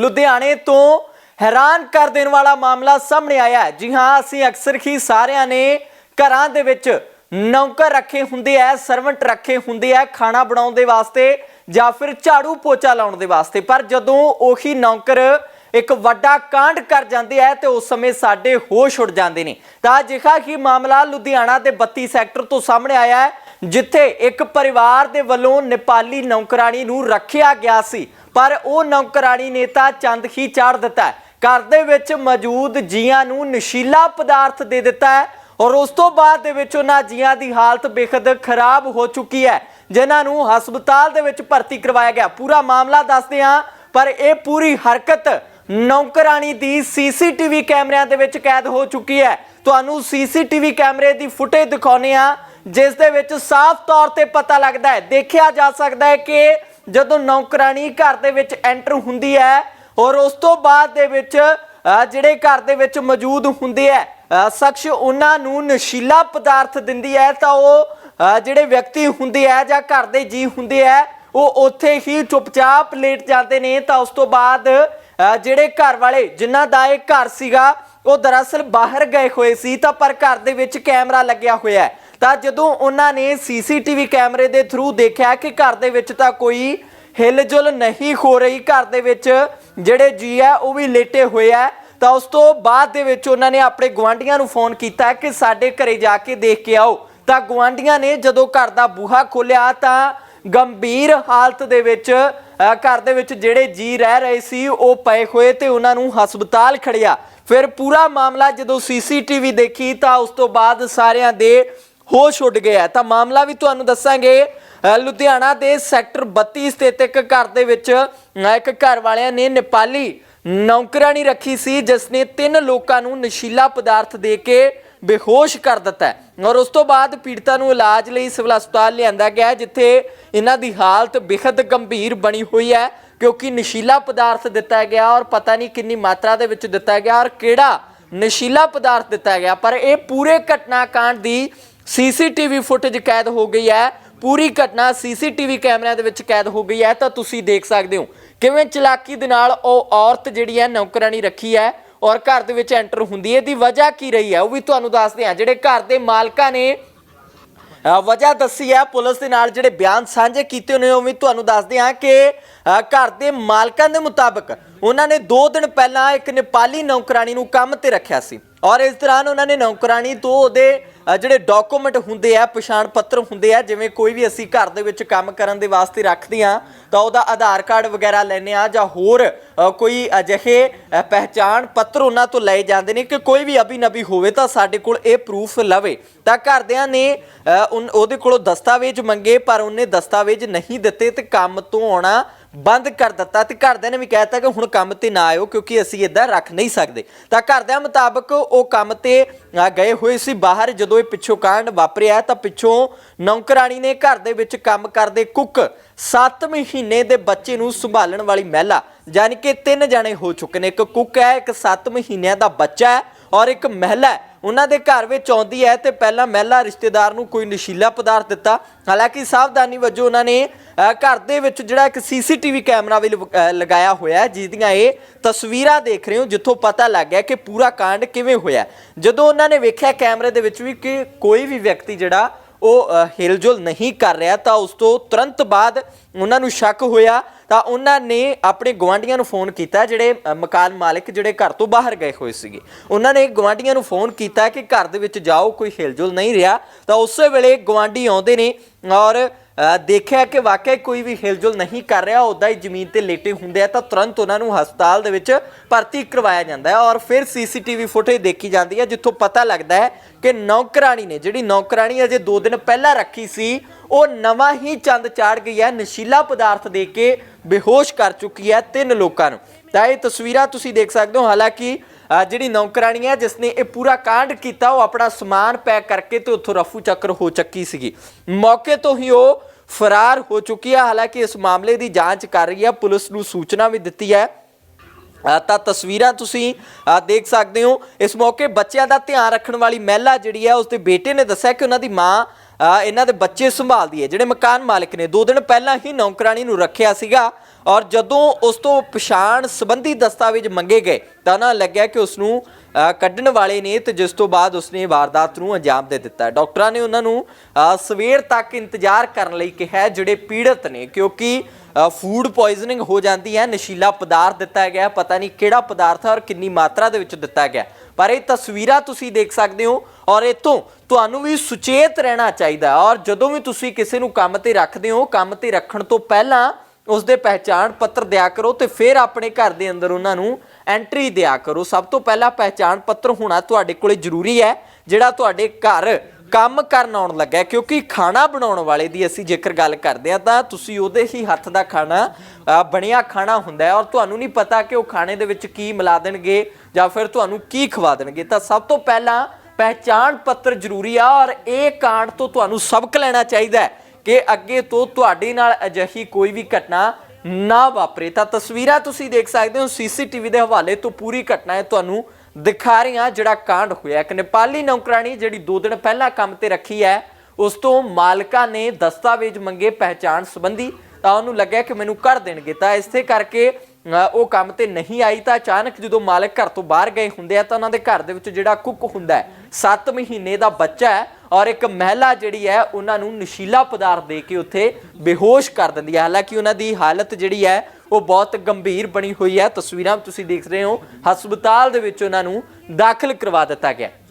ਲੁਧਿਆਣੇ ਤੋਂ ਹੈਰਾਨ ਕਰ ਦੇਣ ਵਾਲਾ ਮਾਮਲਾ ਸਾਹਮਣੇ ਆਇਆ ਹੈ। ਜੀ ਹਾਂ, ਅਸੀਂ ਅਕਸਰ ਹੀ ਸਾਰਿਆਂ ਨੇ ਘਰਾਂ ਦੇ ਵਿੱਚ ਨੌਕਰ ਰੱਖੇ ਹੁੰਦੇ ਐ ਸਰਵੈਂਟ ਰੱਖੇ ਹੁੰਦੇ ਐ ਖਾਣਾ ਬਣਾਉਣ ਦੇ ਵਾਸਤੇ ਜਾਂ ਫਿਰ ਝਾੜੂ ਪੋਚਾ ਲਾਉਣ ਦੇ ਵਾਸਤੇ। ਪਰ ਜਦੋਂ ਉਹੀ ਨੌਕਰ ਇੱਕ ਵੱਡਾ ਕਾਂਡ ਕਰ ਜਾਂਦੇ ਹੈ ਤੇ ਉਸ ਸਮੇਂ ਸਾਡੇ ਹੋਸ਼ ਉੱਡ ਜਾਂਦੇ ਨੇ। ਤਾਂ ਅਜਿਹਾ ਹੀ ਮਾਮਲਾ ਲੁਧਿਆਣਾ ਦੇ 32 ਸੈਕਟਰ ਤੋਂ ਸਾਹਮਣੇ ਆਇਆ ਹੈ, ਜਿੱਥੇ ਇੱਕ ਪਰਿਵਾਰ ਦੇ ਵੱਲੋਂ ਨੇਪਾਲੀ ਨੌਕਰਾਣੀ ਨੂੰ ਰੱਖਿਆ ਗਿਆ ਸੀ। ਪਰ ਉਹ ਨੌਕਰਾਣੀ ਨੇ ਤਾਂ ਚੰਦ ਹੀ ਚਾੜ ਦਿੱਤਾ ਘਰ ਦੇ ਵਿੱਚ ਮੌਜੂਦ ਜੀਆਂ ਨੂੰ ਨਸ਼ੀਲਾ ਪਦਾਰਥ ਦੇ ਦਿੱਤਾ ਹੈ ਔਰ ਉਸ ਤੋਂ ਬਾਅਦ ਦੇ ਵਿੱਚ ਉਹਨਾਂ ਜੀਆਂ ਦੀ ਹਾਲਤ ਬੇਖਦ ਖਰਾਬ ਹੋ ਚੁੱਕੀ ਹੈ, ਜਿਨ੍ਹਾਂ ਨੂੰ ਹਸਪਤਾਲ ਦੇ ਵਿੱਚ ਭਰਤੀ ਕਰਵਾਇਆ ਗਿਆ। ਪੂਰਾ ਮਾਮਲਾ ਦੱਸਦੇ ਹਾਂ, ਪਰ ਇਹ ਪੂਰੀ ਹਰਕਤ ਨੌਕਰਾਣੀ ਦੀ ਸੀਸੀਟੀਵੀ ਕੈਮਰਿਆਂ ਦੇ ਵਿੱਚ ਕੈਦ ਹੋ ਚੁੱਕੀ ਹੈ। ਤੁਹਾਨੂੰ ਸੀਸੀਟੀਵੀ ਕੈਮਰੇ ਦੀ ਫੁਟੇਜ ਦਿਖਾਉਨੇ ਆ, ਜਿਸ ਦੇ ਵਿੱਚ ਸਾਫ਼ ਤੌਰ ਤੇ ਪਤਾ ਲੱਗਦਾ ਹੈ। ਦੇਖਿਆ ਜਾ ਸਕਦਾ ਹੈ ਕਿ ਜਦੋਂ ਨੌਕਰਾਣੀ ਘਰ ਦੇ ਵਿੱਚ ਐਂਟਰ ਹੁੰਦੀ ਹੈ ਔਰ ਉਸ ਤੋਂ ਬਾਅਦ ਦੇ ਵਿੱਚ ਜਿਹੜੇ ਘਰ ਦੇ ਵਿੱਚ ਮੌਜੂਦ ਹੁੰਦੇ ਹੈ ਸ਼ਖਸ ਉਹਨਾਂ ਨੂੰ ਨਸ਼ੀਲਾ ਪਦਾਰਥ ਦਿੰਦੀ ਹੈ, ਤਾਂ ਉਹ ਜਿਹੜੇ ਵਿਅਕਤੀ ਹੁੰਦੇ ਹੈ ਜਾਂ ਘਰ ਦੇ ਜੀ ਹੁੰਦੇ ਹੈ, ਉਹ ਉੱਥੇ ਹੀ ਚੁੱਪਚਾਪ ਲੇਟ ਜਾਂਦੇ ਨੇ। ਤਾਂ ਉਸ ਤੋਂ ਬਾਅਦ ਜਿਹੜੇ ਘਰ ਵਾਲੇ ਜਿਨ੍ਹਾਂ ਦਾ ਇਹ ਘਰ ਸੀਗਾ, ਉਹ ਦਰਅਸਲ ਬਾਹਰ ਗਏ ਹੋਏ ਸੀ, ਤਾਂ ਪਰ ਘਰ ਦੇ ਵਿੱਚ ਕੈਮਰਾ ਲੱਗਿਆ ਹੋਇਆ ਹੈ। ਤਾਂ ਜਦੋਂ ਉਹਨਾਂ ਨੇ ਸੀਸੀਟੀਵੀ ਕੈਮਰੇ ਦੇ ਥਰੂ ਦੇਖਿਆ ਕਿ ਘਰ ਦੇ ਵਿੱਚ ਤਾਂ ਕੋਈ ਹਿਲਜੁਲ ਨਹੀਂ ਹੋ ਰਹੀ, ਘਰ ਦੇ ਵਿੱਚ ਜਿਹੜੇ ਜੀ ਆ ਉਹ ਵੀ ਲੇਟੇ ਹੋਏ ਆ ਤਾਂ ਉਸ ਤੋਂ ਬਾਅਦ ਦੇ ਵਿੱਚ ਉਹਨਾਂ ਨੇ ਆਪਣੇ ਗਵਾਂਢੀਆਂ ਨੂੰ ਫੋਨ ਕੀਤਾ ਕਿ ਸਾਡੇ ਘਰੇ ਜਾ ਕੇ ਦੇਖ ਕੇ ਆਓ। ਤਾਂ ਗਵਾਂਢੀਆਂ ਨੇ ਜਦੋਂ ਘਰ ਦਾ ਬੂਹਾ ਖੋਲ੍ਹਿਆ ਤਾਂ ਗੰਭੀਰ ਹਾਲਤ ਦੇ ਵਿੱਚ ਘਰ ਦੇ ਵਿੱਚ ਜਿਹੜੇ ਜੀ ਰਹਿ ਰਹੇ ਸੀ, ਉਹ ਪਏ ਹੋਏ ਤੇ ਉਹਨਾਂ ਨੂੰ ਹਸਪਤਾਲ ਖੜਿਆ। ਫਿਰ ਪੂਰਾ ਮਾਮਲਾ ਜਦੋਂ ਸੀਸੀਟੀਵੀ ਦੇਖੀ ਤਾਂ ਉਸ ਤੋਂ ਬਾਅਦ ਸਾਰਿਆਂ ਦੇ ਹੋਸ਼ ਉੱਡ ਗਿਆ। ਤਾਂ ਮਾਮਲਾ ਵੀ ਤੁਹਾਨੂੰ ਦੱਸਾਂਗੇ ਲੁਧਿਆਣਾ ਦੇ ਸੈਕਟਰ 32 ਸਥਿਤ ਇੱਕ ਘਰ ਦੇ ਵਿੱਚ ਇੱਕ ਘਰ ਵਾਲਿਆਂ ਨੇ ਨੇਪਾਲੀ ਨੌਕਰਾਨੀ ਰੱਖੀ ਸੀ, ਜਿਸ ਨੇ ਤਿੰਨ ਲੋਕਾਂ ਨੂੰ ਨਸ਼ੀਲਾ ਪਦਾਰਥ ਦੇ ਕੇ ਬੇਹੋਸ਼ ਕਰ ਦਿੱਤਾ ਔਰ ਉਸ ਤੋਂ ਬਾਅਦ ਪੀੜਤਾਂ ਨੂੰ ਇਲਾਜ ਲਈ ਸਿਵਲ ਹਸਪਤਾਲ ਲਿਆਂਦਾ ਗਿਆ ਜਿੱਥੇ ਇਹਨਾਂ ਦੀ ਹਾਲਤ ਬੇहद ਗੰਭੀਰ ਬਣੀ ਹੋਈ ਹੈ, ਕਿਉਂਕਿ ਨਸ਼ੀਲਾ ਪਦਾਰਥ ਦਿੱਤਾ ਗਿਆ ਔਰ ਪਤਾ ਨਹੀਂ ਕਿੰਨੀ ਮਾਤਰਾ ਦੇ ਵਿੱਚ ਦਿੱਤਾ ਗਿਆ ਔਰ ਕਿਹੜਾ ਨਸ਼ੀਲਾ ਪਦਾਰਥ ਦਿੱਤਾ ਗਿਆ। ਪਰ ਇਹ ਪੂਰੇ ਘਟਨਾਕਾਂਡ ਦੀ ਸੀਸੀਟੀਵੀ ਫੁਟੇਜ ਕੈਦ ਹੋ ਗਈ ਹੈ। ਪੂਰੀ ਘਟਨਾ ਸੀਸੀਟੀਵੀ ਕੈਮਰਿਆਂ ਦੇ ਵਿੱਚ ਕੈਦ ਹੋ ਗਈ ਹੈ। ਤਾਂ ਤੁਸੀਂ ਦੇਖ ਸਕਦੇ ਹੋ ਕਿਵੇਂ ਚਲਾਕੀ ਦੇ ਨਾਲ ਉਹ ਔਰਤ ਜਿਹੜੀ ਹੈ ਨੌਕਰਾਨੀ ਰੱਖੀ ਹੈ। ਔਰ ਘਰ ਦੇ ਵਿੱਚ ਐਂਟਰ ਹੁੰਦੀ ਹੈ। ਇਹਦੀ ਵਜ੍ਹਾ ਕੀ ਰਹੀ ਹੈ? ਉਹ ਵੀ ਤੁਹਾਨੂੰ ਦੱਸਦੇ ਹਾਂ। ਜਿਹੜੇ ਘਰ ਦੇ ਮਾਲਕਾਂ ਨੇ ਵਜ੍ਹਾ ਦੱਸੀ ਹੈ ਪੁਲਿਸ ਦੇ ਨਾਲ ਜਿਹੜੇ ਬਿਆਨ ਸਾਂਝੇ ਕੀਤੇ ਨੇ, ਉਹ ਵੀ ਤੁਹਾਨੂੰ ਦੱਸਦੇ ਹਾਂ ਕਿ ਘਰ ਦੇ ਮਾਲਕਾਂ ਦੇ ਮੁਤਾਬਕ ਉਹਨਾਂ ਨੇ 2 ਦਿਨ ਪਹਿਲਾਂ ਇੱਕ ਨੇਪਾਲੀ ਨੌਕਰਾਨੀ ਨੂੰ ਕੰਮ ਤੇ ਰੱਖਿਆ ਸੀ। ਔਰ ਇਸ ਦੌਰਾਨ ਉਹਨਾਂ ਨੇ ਨੌਕਰਾਨੀ ਤੋਂ ਉਹਦੇ ਜਿਹੜੇ ਡਾਕੂਮੈਂਟ ਹੁੰਦੇ ਆ, ਪਛਾਣ ਪੱਤਰ ਹੁੰਦੇ ਆ, ਜਿਵੇਂ ਕੋਈ ਵੀ ਅਸੀਂ ਘਰ ਦੇ ਵਿੱਚ ਕੰਮ ਕਰਨ ਦੇ ਵਾਸਤੇ ਰੱਖਦੇ ਆ ਤਾਂ ਉਹਦਾ ਆਧਾਰ ਕਾਰਡ ਵਗੈਰਾ ਲੈਨੇ ਆ ਜਾਂ ਹੋਰ ਕੋਈ ਅਜਿਹੇ ਪਹਿਚਾਣ ਪੱਤਰ ਉਹਨਾਂ ਤੋਂ ਲਏ ਜਾਂਦੇ ਨੇ ਕਿ ਕੋਈ ਵੀ ਅਭੀ ਨਬੀ ਹੋਵੇ ਤਾਂ ਸਾਡੇ ਕੋਲ ਇਹ ਪ੍ਰੂਫ ਲਵੇ। ਤਾਂ ਘਰਦਿਆਂ ਨੇ ਉਨ- ਉਹਦੇ ਕੋਲੋਂ ਦਸਤਾਵੇਜ਼ ਮੰਗੇ ਪਰ ਉਹਨੇ ਦਸਤਾਵੇਜ਼ ਨਹੀਂ ਦਿੱਤੇ ਤੇ ਕੰਮ ਤੋਂ ਆਉਣਾ ਬੰਦ ਕਰ ਦਿੱਤਾ ਤੇ ਘਰਦਿਆਂ ਨੇ ਵੀ ਕਹਿਤਾ ਕਿ ਹੁਣ ਕੰਮ ਤੇ ਨਾ ਆਇਓ ਕਿਉਂਕਿ ਅਸੀਂ ਇਦਾਂ ਰੱਖ ਨਹੀਂ ਸਕਦੇ। ਤਾਂ ਘਰਦਿਆਂ ਮੁਤਾਬਕ ਉਹ ਕੰਮ ਤੇ ਗਏ ਹੋਏ ਸੀ। ਬਾਹਰ ਜਦੋਂ ਇਹ ਪਿੱਛੋਂ ਕਾਂਡ ਵਾਪਰਿਆ ਤਾਂ ਪਿੱਛੋਂ ਨੌਕਰਾਣੀ ਨੇ ਘਰ ਦੇ ਵਿੱਚ ਕੰਮ ਕਰਦੇ ਕੁੱਕ 7 ਮਹੀਨੇ ਦੇ ਬੱਚੇ ਨੂੰ ਸੰਭਾਲਣ ਵਾਲੀ ਮਹਿਲਾ, ਯਾਨੀ ਕਿ ਤਿੰਨ ਜਣੇ ਹੋ ਚੁੱਕੇ ਨੇ। ਇੱਕ ਕੁੱਕ ਹੈ, ਇੱਕ 7 ਮਹੀਨਿਆਂ ਦਾ ਬੱਚਾ ਹੈ। ਔਰ ਇੱਕ ਮਹਿਲਾ ਉਹਨਾਂ ਦੇ ਘਰ ਵਿੱਚ ਆਉਂਦੀ ਹੈ ਤੇ ਪਹਿਲਾਂ ਮਹਿਲਾ ਰਿਸ਼ਤੇਦਾਰ ਨੂੰ ਕੋਈ ਨਸ਼ੀਲਾ ਪਦਾਰਥ ਦਿੱਤਾ। ਹਾਲਾਂਕਿ ਸਾਵਧਾਨੀ ਵਜੋਂ ਉਹਨਾਂ ਨੇ ਘਰ ਦੇ ਵਿੱਚ ਜਿਹੜਾ ਇੱਕ ਸੀਸੀਟੀਵੀ ਕੈਮਰਾ ਵੀ ਲਵ- ਲਗਾਇਆ ਹੋਇਆ ਹੈ ਜਿਸ ਦੀਆਂ ਇਹ ਤਸਵੀਰਾਂ ਦੇਖ ਰਹੇ ਹੋ, ਜਿੱਥੋਂ ਪਤਾ ਲੱਗ ਗਿਆ ਕਿ ਪੂਰਾ ਕਾਂਡ ਕਿਵੇਂ ਹੋਇਆ। ਜਦੋਂ ਉਹਨਾਂ ਨੇ ਵੇਖਿਆ ਕੈਮਰੇ ਦੇ ਵਿੱਚ ਵੀ ਕਿ ਕੋਈ ਵੀ ਵਿਅਕਤੀ ਜਿਹੜਾ ਉਹ ਅ, ਹਿਲਜੁਲ ਨਹੀਂ ਕਰ ਰਿਹਾ ਤਾਂ ਉਸ ਤੋਂ ਤੁਰੰਤ ਬਾਅਦ ਉਹਨਾਂ ਨੂੰ ਸ਼ੱਕ ਹੋਇਆ ਤਾਂ ਉਹਨਾਂ ਨੇ ਆਪਣੇ ਗਵਾਂਢੀਆਂ ਨੂੰ ਫੋਨ ਕੀਤਾ ਜਿਹੜੇ ਮਕਾਨ ਮਾਲਕ ਜਿਹੜੇ ਘਰ ਤੋਂ ਬਾਹਰ ਗਏ ਹੋਏ ਸੀਗੇ। ਉਹਨਾਂ ਨੇ ਗਵਾਂਢੀਆਂ ਨੂੰ ਫੋਨ ਕੀਤਾ ਕਿ ਘਰ ਦੇ ਵਿੱਚ ਜਾਓ ਕੋਈ ਹਿਲਜੁਲ ਨਹੀਂ ਰਿਹਾ। ਤਾਂ ਉਸੇ ਵੇਲੇ ਗਵਾਂਢੀ ਆਉਂਦੇ ਨੇ ਔਰ ਦੇਖਿਆ ਕਿ ਵਾਕਿਆ ਕੋਈ ਵੀ ਹਿਲਜੁਲ ਨਹੀਂ ਕਰ ਰਿਹਾ ਉਦਾਂ ਹੀ ਜ਼ਮੀਨ ਤੇ ਲੇਟੇ ਹੁੰਦੇ ਆ, ਤਾਂ ਤੁਰੰਤ ਉਹਨਾਂ ਨੂੰ ਹਸਪਤਾਲ ਦੇ ਵਿੱਚ ਭਰਤੀ ਕਰਵਾਇਆ ਜਾਂਦਾ ਹੈ ਔਰ ਫਿਰ ਸੀਸੀਟੀਵੀ ਫੁਟੇਜ ਦੇਖੀ ਜਾਂਦੀ ਹੈ, ਜਿੱਥੋਂ ਪਤਾ ਲੱਗਦਾ ਹੈ ਕਿ ਨੌਕਰਾਣੀ ਨੇ, ਜਿਹੜੀ ਨੌਕਰਾਣੀ ਅਜੇ 2 ਦਿਨ ਪਹਿਲਾਂ ਰੱਖੀ ਸੀ, ਉਹ ਨਵਾਂ ਹੀ ਚੰਦ ਚਾੜ ਗਈ ਹੈ, ਨਸ਼ੀਲਾ ਪਦਾਰਥ ਦੇ ਕੇ ਬੇਹੋਸ਼ ਕਰ ਚੁੱਕੀ ਹੈ ਤਿੰਨ ਲੋਕਾਂ ਨੂੰ। ਤਾਂ ਇਹ ਤਸਵੀਰਾਂ ਤੁਸੀਂ ਦੇਖ ਸਕਦੇ ਹੋ, ਹਾਲਾਂਕਿ ਜਿਹੜੀ ਨੌਕਰਾਣੀ ਹੈ ਜਿਸ ਨੇ ਇਹ ਪੂਰਾ ਕਾਂਡ ਕੀਤਾ, ਉਹ ਆਪਣਾ ਸਮਾਨ ਪੈਕ ਕਰਕੇ ਤੇ ਉੱਥੋਂ ਰਫੂ ਚੱਕਰ ਹੋ ਚੱਕੀ ਸੀਗੀ। ਮੌਕੇ ਤੋਂ ਹੀ ਉਹ ਫਰਾਰ ਹੋ ਚੁੱਕੀ ਹੈ ਹਾਲਾਂਕਿ ਇਸ ਮਾਮਲੇ ਦੀ ਜਾਂਚ ਕਰ ਰਹੀ ਹੈ ਪੁਲਿਸ ਨੂੰ ਸੂਚਨਾ ਵੀ ਦਿੱਤੀ ਹੈ। ਤਾਂ ਤਸਵੀਰਾਂ ਤੁਸੀਂ ਦੇਖ ਸਕਦੇ ਹੋ। ਇਸ ਮੌਕੇ ਬੱਚਿਆਂ ਦਾ ਧਿਆਨ ਰੱਖਣ ਵਾਲੀ ਮਹਿਲਾ ਜਿਹੜੀ ਹੈ, ਉਸਦੇ ਬੇਟੇ ਨੇ ਦੱਸਿਆ ਕਿ ਉਹਨਾਂ ਦੀ ਮਾਂ ਇਹਨਾਂ ਦੇ ਬੱਚੇ ਸੰਭਾਲਦੀ ਹੈ। ਜਿਹੜੇ ਮਕਾਨ ਮਾਲਕ ਨੇ, ਦੋ ਦਿਨ ਪਹਿਲਾਂ ਹੀ ਨੌਕਰਾਨੀ ਨੂੰ ਰੱਖਿਆ ਸੀਗਾ ਔਰ ਜਦੋਂ ਉਸ ਤੋਂ ਪਛਾਣ ਸੰਬੰਧੀ ਦਸਤਾਵੇਜ਼ ਮੰਗੇ ਗਏ, ਤਾਂ ਉਹਨਾਂ ਲੱਗਿਆ ਕਿ ਉਸ ਨੂੰ ਕੱਢਣ ਵਾਲੇ ਨੇ ਤੇ ਜਿਸ ਤੋਂ ਬਾਅਦ ਉਸਨੇ ਵਾਰਦਾਤ ਨੂੰ ਅੰਜਾਮ ਦੇ ਦਿੱਤਾ ਹੈ। ਡਾਕਟਰਾਂ ਨੇ ਉਹਨਾਂ ਨੂੰ ਸਵੇਰ ਤੱਕ ਇੰਤਜ਼ਾਰ ਕਰਨ ਲਈ ਕਿਹਾ ਜਿਹੜੇ ਪੀੜਤ ਨੇ, ਕਿਉਂਕਿ ਫੂਡ ਪੋਇਜ਼ਨਿੰਗ ਹੋ ਜਾਂਦੀ ਹੈ, ਨਸ਼ੀਲਾ ਪਦਾਰਥ ਦਿੱਤਾ ਗਿਆ, ਪਤਾ ਨਹੀਂ ਕਿਹੜਾ ਪਦਾਰਥ ਹੈ ਔਰ ਕਿੰਨੀ ਮਾਤਰਾ ਦੇ ਵਿੱਚ ਦਿੱਤਾ ਗਿਆ ਪਰ ਇਹ ਤਸਵੀਰਾਂ ਤੁਸੀਂ ਦੇਖ ਸਕਦੇ ਹੋ ਔਰ ਇਤੋਂ ਤੁਹਾਨੂੰ ਵੀ ਸੁਚੇਤ ਰਹਿਣਾ ਚਾਹੀਦਾ ਔਰ ਜਦੋਂ ਵੀ ਤੁਸੀਂ ਕਿਸੇ ਨੂੰ ਕੰਮ ਤੇ ਰੱਖਦੇ ਹੋ, ਕੰਮ ਤੇ ਰੱਖਣ ਤੋਂ ਪਹਿਲਾਂ ਉਸ ਦੇ ਪਹਿਚਾਣ ਪੱਤਰ ਦਿਆ ਕਰੋ ਤੇ ਫਿਰ ਆਪਣੇ ਘਰ ਦੇ ਅੰਦਰ ਉਹਨਾਂ ਨੂੰ ਐਂਟਰੀ ਦਿਆ ਕਰੋ। ਸਭ ਤੋਂ ਪਹਿਲਾਂ ਪਹਿਚਾਣ ਪੱਤਰ ਹੋਣਾ ਤੁਹਾਡੇ ਕੋਲੇ ਜ਼ਰੂਰੀ ਹੈ, ਜਿਹੜਾ ਤੁਹਾਡੇ ਘਰ ਕੰਮ ਕਰਨ ਆਉਣ ਲੱਗਾ ਕਿਉਂਕਿ ਖਾਣਾ ਬਣਾਉਣ ਵਾਲੇ ਦੀ ਅਸੀਂ ਜੇਕਰ ਗੱਲ ਕਰਦੇ ਆ ਤਾਂ ਤੁਸੀਂ ਉਹਦੇ ਹੀ ਹੱਥ ਦਾ ਖਾਣਾ ਬਣਿਆ ਖਾਣਾ ਹੁੰਦਾ ਹੈ ਔਰ ਤੁਹਾਨੂੰ ਨਹੀਂ ਪਤਾ ਕਿ ਉਹ ਖਾਣੇ ਦੇ ਵਿੱਚ ਕੀ ਮਿਲਾ ਦੇਣਗੇ ਜਾਂ ਫਿਰ ਤੁਹਾਨੂੰ ਕੀ ਖਵਾ ਦੇਣਗੇ। ਤਾਂ ਸਭ ਤੋਂ ਪਹਿਲਾਂ ਪਹਿਚਾਣ ਪੱਤਰ ਜ਼ਰੂਰੀ ਆ ਔਰ ਇਹ ਕਾਂਡ ਤੋਂ ਤੁਹਾਨੂੰ ਸਬਕ ਲੈਣਾ ਚਾਹੀਦਾ ਹੈ ਕਿ ਅੱਗੇ ਤੋਂ ਤੁਹਾਡੇ ਨਾਲ ਅਜਿਹੀ ਕੋਈ ਵੀ ਘਟਨਾ ਨਾ ਵਾਪਰੇ। ਤਾਂ ਤਸਵੀਰਾਂ ਤੁਸੀਂ ਦੇਖ ਸਕਦੇ ਹੋ, ਸੀਸੀਟੀਵੀ ਦੇ ਹਵਾਲੇ ਤੋਂ ਪੂਰੀ ਘਟਨਾ ਹੈ ਤੁਹਾਨੂੰ ਦਿਖਾ ਰਹੀ ਹਾਂ, ਜਿਹੜਾ ਕਾਂਡ ਹੋਇਆ। ਇੱਕ ਨੇਪਾਲੀ ਨੌਕਰਾਨੀ ਜਿਹੜੀ 2 ਦਿਨ ਪਹਿਲਾਂ ਕੰਮ ਤੇ ਰੱਖੀ ਹੈ, ਉਸ ਤੋਂ ਮਾਲਕਾਂ ਨੇ ਦਸਤਾਵੇਜ਼ ਮੰਗੇ ਪਹਿਚਾਣ ਸੰਬੰਧੀ। ਤਾਂ ਉਹਨੂੰ ਲੱਗਿਆ ਕਿ ਮੈਨੂੰ ਕਰ ਦੇਣਗੇ। ਤਾਂ ਇਸੇ ਕਰਕੇ ਉਹ ਕੰਮ ਤੇ ਨਹੀਂ ਆਈ। ਤਾਂ ਅਚਾਨਕ ਜਦੋਂ ਮਾਲਕ ਘਰ ਤੋਂ ਬਾਹਰ ਗਏ ਹੁੰਦੇ ਆ, ਤਾਂ ਉਹਨਾਂ ਦੇ ਘਰ ਦੇ ਵਿੱਚ ਜਿਹੜਾ ਕੁੱਕ ਹੁੰਦਾ ਹੈ 7 ਮਹੀਨੇ ਦਾ ਬੱਚਾ ਹੈ ਔਰ ਇੱਕ ਮਹਿਲਾ ਜਿਹੜੀ ਹੈ, ਉਹਨਾਂ ਨੂੰ ਨਸ਼ੀਲਾ ਪਦਾਰਥ ਦੇ ਕੇ ਉੱਥੇ ਬੇਹੋਸ਼ ਕਰ ਦਿੰਦੀ ਹੈ। ਹਾਲਾਂਕਿ ਉਹਨਾਂ ਦੀ ਹਾਲਤ ਜਿਹੜੀ ਹੈ, ਉਹ ਬਹੁਤ ਗੰਭੀਰ ਬਣੀ ਹੋਈ ਹੈ। ਤਸਵੀਰਾਂ ਤੁਸੀਂ ਦੇਖ ਰਹੇ ਹੋ। ਹਸਪਤਾਲ ਦੇ ਵਿੱਚ ਉਹਨਾਂ ਨੂੰ ਦਾਖਲ ਕਰਵਾ ਦਿੱਤਾ ਗਿਆ।